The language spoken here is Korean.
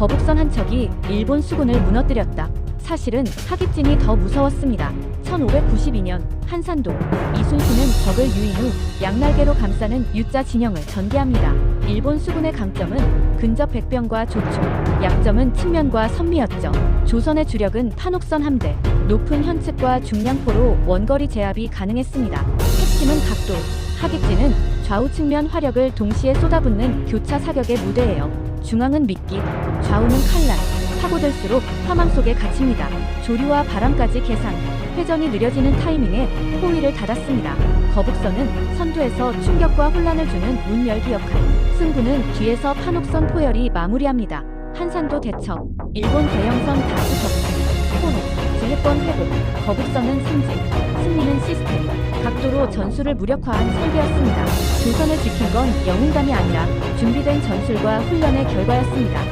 거북선 한 척이 일본 수군을 무너뜨렸다. 사실은 하깃진이 더 무서웠습니다. 1592년 한산도 이순신은 적을 유인 후 양날개로 감싸는 U자 진영을 전개합니다. 일본 수군의 강점은 근접 백병과 조총, 약점은 측면과 선미였죠. 조선의 주력은 판옥선 함대, 높은 현측과 중량포로 원거리 제압이 가능했습니다. 핵심은 각도, 하깃진은 좌우 측면 화력을 동시에 쏟아붓는 교차 사격의 무대예요. 중앙은 미끼, 좌우는 칼날, 파고들수록 사망 속에 갇힙니다. 조류와 바람까지 계산, 회전이 느려지는 타이밍에 호위를 닫았습니다. 거북선은 선두에서 충격과 혼란을 주는 문 열기 역할, 승부는 뒤에서 판옥선 포열이 마무리합니다. 한산도 대첩, 일본 대형선 다수 격추, 포로, 지휘권 회복, 거북선은 승진, 승리는 시스템, 각도로 전술을 무력화한 설계였습니다. 지킨 건 영웅감이 아니라 준비된 전술과 훈련의 결과였습니다.